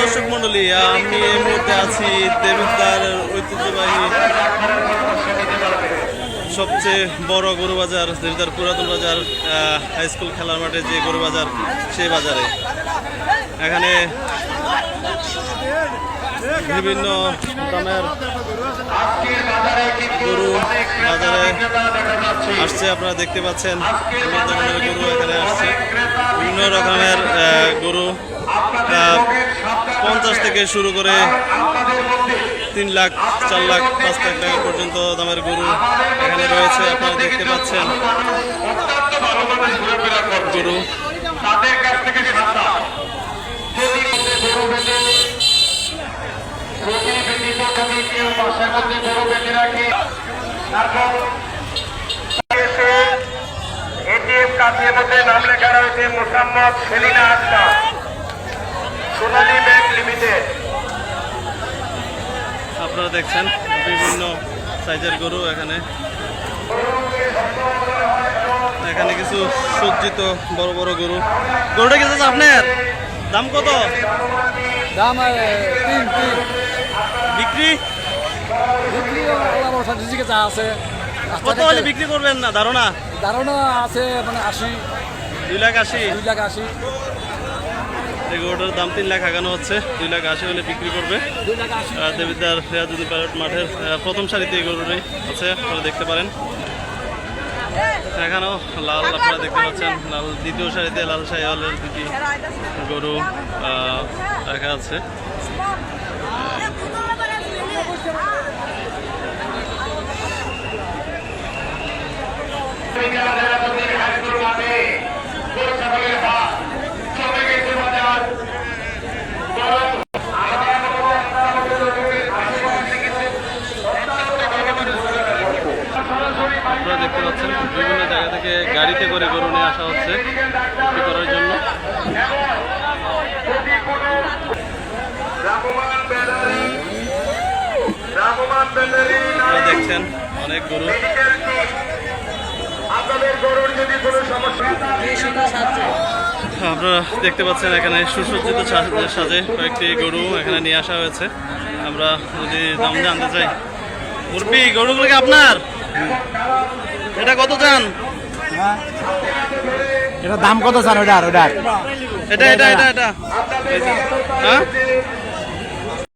দর্শক মন্ডলী আমি এই মুহূর্তে আছি দেবিদ্দার ঐতিহ্যবাহী সবচেয়ে বড় গরু বাজার দেবিদ্দার পুরাতন বাজার হাই স্কুল খেলার মাঠে যে গরু বাজার সেই বাজারে। এখানে বিভিন্ন দামের গরু বাজারে আসছে, আপনারা দেখতে পাচ্ছেন। গরু এখানে আসছে। বিভিন্ন রকমের গরু পঞ্চাশ থেকে শুরু করে তিন লাখ চার লাখ পাঁচ লাখ টাকা পর্যন্ত দামের গরু এখানে রয়েছে আপনারা দেখতে পাচ্ছেন। গরু। কাছ এটিএম কার্ডের মধ্যে নাম লেখা রয়েছে Mosammat Selina Akter. Sonali bank limited. আপনারা দেখছেন বিভিন্ন সাইজের গরু এখানে। এখানে কিছু সজ্জিত বড় বড় গরু। গরুটা কিছু আপনার? দাম কত? দাম তিন তিন। বিক্রি? বিক্রি সার্টিফিকেট আছে। কত হলে বিক্রি করবেন না? ধারণা? ধারণা আছে মানে আশি। দুই লাখ আশি। দুই লাখ আশি। এই গরুটার দাম তিন লাখ আগানো হচ্ছে, দুই লাখ আশি হলে বিক্রি করবে। দেবিদ্বার রেয়াজুদ্দিন প্যারেড মাঠের প্রথম সারিতে এই আছে, আপনারা দেখতে পারেন। এখানেও লাল আপনারা দেখতে পাচ্ছেন, লাল দ্বিতীয় সারিতে লাল শাহিওয়ালের দুটি গরু রাখা আছে। হাইস্কুল মাঠে গরু ছাগলের হাট চলে গেছে বাজার বরং আপনারা দেখতে পাচ্ছেন বিভিন্ন জায়গা থেকে গাড়িতে করে গরু নিয়ে আসা হচ্ছে বিক্রি করার জন্য। দেখছেন অনেক গরু। আপনারা দেখতে পাচ্ছেন এখানে সুসজ্জিত সাজে কয়েকটি গরু এখানে নিয়ে আসা হয়েছে। আমরা যদি দাম জানতে চাই। মুরবি গরুগুলো কি আপনার? এটা কত চান? এটা দাম কত স্যার? ওটার ওটার এটা এটা এটা এটা। হ্যাঁ?